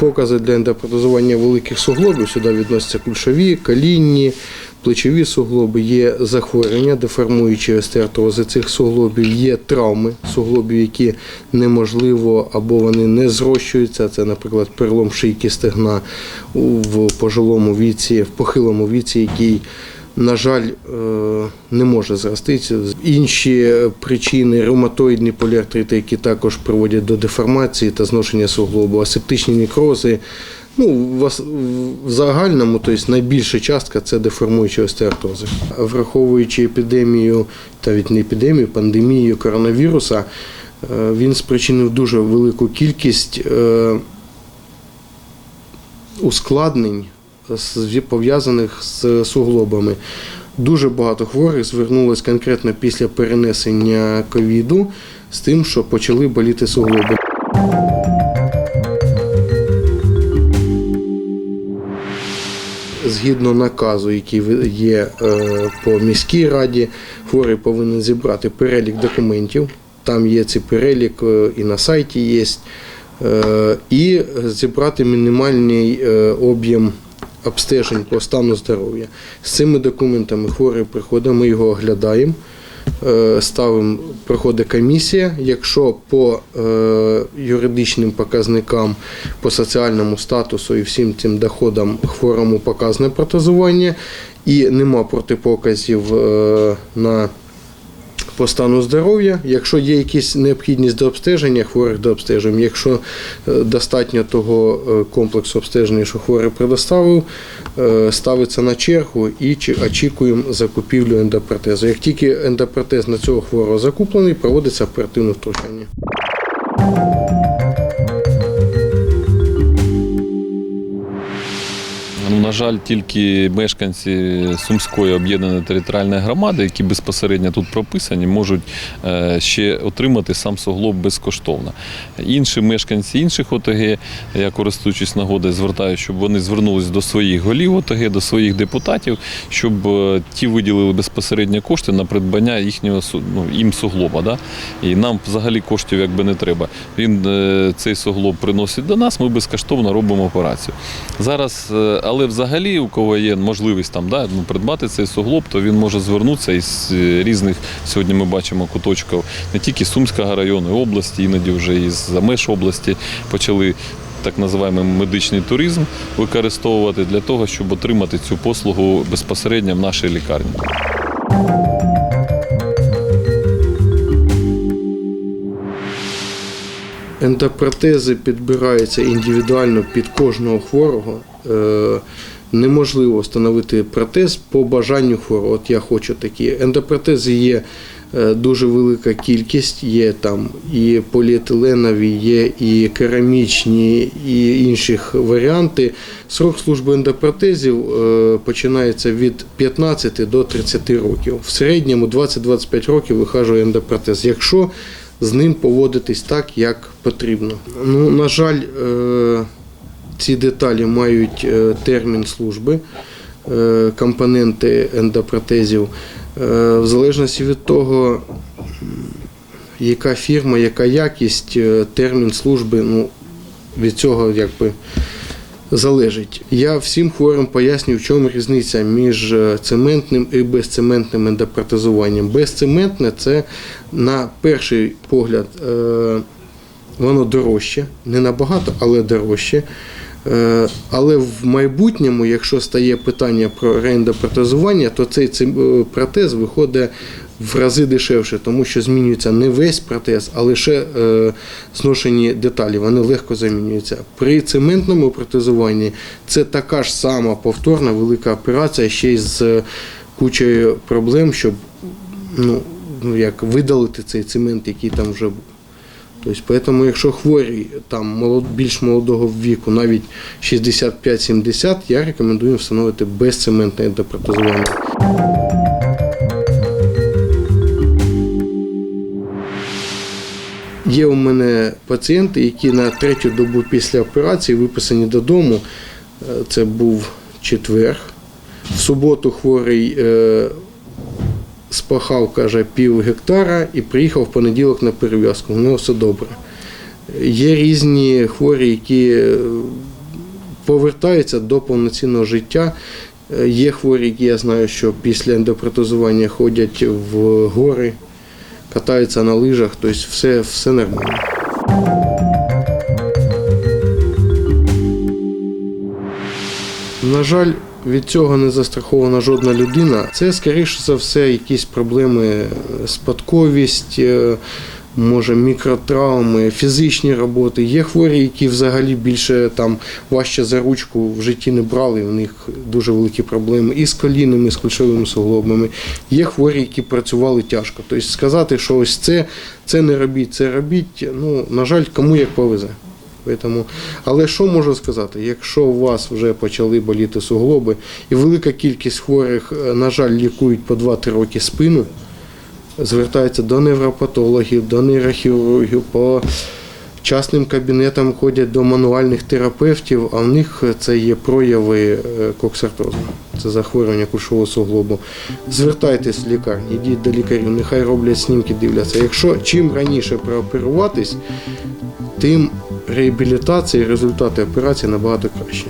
Протипокази для ендопротезування великих суглобів сюди відносяться кульшові, колінні, плечові суглоби, є захворювання, деформуючі остеартрози цих суглобів, є травми суглобів, які неможливо або вони не зрощуються. Це, наприклад, перелом шийки стегна в пожилому віці, в похилому віці, який на жаль, е, не може зроститися. Інші причини ревматоїдні поліартрити, які також приводять до деформації та зношення суглобу, асептичні некрози. Ну, в загальному, тобто найбільша частка це деформуючі остеартрози. Враховуючи епідемію, та від не епідемію, пандемію коронавіруса, е, він спричинив дуже велику кількість е, ускладнень пов'язаних з суглобами. Дуже багато хворих звернулось конкретно після перенесення ковіду з тим, що почали боліти суглоби. Згідно наказу, який є е, по міській раді, хворий повинен зібрати перелік документів. Там є цей перелік е, і на сайті є. Е, І зібрати мінімальний об'єм обстежень по стану здоров'я. З цими документами хворий приходить, ми його оглядаємо. е, Ставимо, проходить комісія. Якщо по е, юридичним показникам, по соціальному статусу і всім цим доходам хворому показане протезування і нема протипоказів е, на по стану здоров'я. Якщо є якісь необхідність до обстеження, хворих до обстеження. Якщо е, достатньо того е, комплексу обстеження, що хворий предоставив, е, ставиться на чергу і очікуємо закупівлю ендопротезу. Як тільки ендопротез на цього хворого закуплений, проводиться оперативне втручання. Ну, на жаль, тільки мешканці Сумської об'єднаної територіальної громади, які безпосередньо тут прописані, можуть е, ще отримати сам суглоб безкоштовно. Інші мешканці інших ОТГ, я користуючись нагодою, звертаю, щоб вони звернулись до своїх голів ОТГ, до своїх депутатів, щоб е, ті виділили безпосередньо кошти на придбання їхнього ну, їм суглоба. Да? І нам взагалі коштів якби не треба. Він е, цей суглоб приносить до нас, ми безкоштовно робимо операцію. Зараз, е, але взагалі, у кого є можливість там да, ну, придбати цей суглоб, то він може звернутися із е, різних сьогодні. Ми бачимо куточків не тільки Сумського району, області, іноді вже із за меж області почали. Так називаємо медичний туризм використовувати для того, щоб отримати цю послугу безпосередньо в нашій лікарні. Ендопротези підбираються індивідуально під кожного хворого. Е, Неможливо встановити протез по бажанню хворого. От я хочу такі. Ендопротези є е, дуже велика кількість. Є там і поліетиленові, є і керамічні, і інших варіанти. Срок служби ендопротезів е, починається від 15 до 30 років. В середньому 20-25 років вихажує ендопротез. Якщо з ним поводитись так, як потрібно. Ну, на жаль, е, ці деталі мають е, термін служби, е, компоненти ендопротезів. В залежності від того, яка фірма, яка якість, термін служби, ну, від цього якби залежить. Я всім хворим пояснюю, в чому різниця між е, цементним і безцементним ендопротезуванням. Безцементне це на перший погляд е, воно дорожче, не набагато, але дорожче. Е, Але в майбутньому, якщо стає питання про реендопротезування, то цей протез виходить в рази дешевше, тому що змінюється не весь протез, а лише е, зношені деталі. Вони легко замінюються. При цементному протезуванні це така ж сама повторна велика операція, ще й з кучею проблем, щоб ну, ну, як видалити цей цемент, який там вже був. Тобто, поэтому, якщо хворий там більш молодого віку, навіть 65-70, я рекомендую встановити безцементне ендопротезування. Є у мене пацієнти, які на третю добу після операції виписані додому. Е, Це був четвер. В суботу хворий е, спахав, каже, пів гектара і приїхав в понеділок на перев'язку. У нього все добре. Є різні хворі, які е, повертаються до повноцінного життя. Є хворі, які я знаю, що після ендопротезування ходять в гори, катаються на лижах, тобто все, все нормально. На жаль, від цього не застрахована жодна людина. Це, скоріше за все, якісь проблеми, е, спадковість, е, може мікротравми, фізичні роботи. Є хворі, які взагалі більше там важче за ручку в житті не брали. У них дуже великі проблеми і з колінами, і з кульшовими суглобами. Є хворі, які працювали тяжко. Тобто сказати, що ось це, це не робіть, це робіть. Ну, на жаль, кому як повезе. Поэтому, але що можу сказати? Якщо у вас вже почали боліти суглоби, і велика кількість хворих, е, на жаль, лікують по 2-3 роки спину, звертаються до невропатологів, до нейрохірургів, по частним кабінетам ходять до мануальних терапевтів, а в них це є прояви е, коксартозу. Це захворювання кульшового суглобу. Звертайтесь в лікарні, йдіть до лікарів, нехай роблять снімки, дивляться. Якщо чим раніше прооперуватись, тим реабілітація і результати операції набагато краще.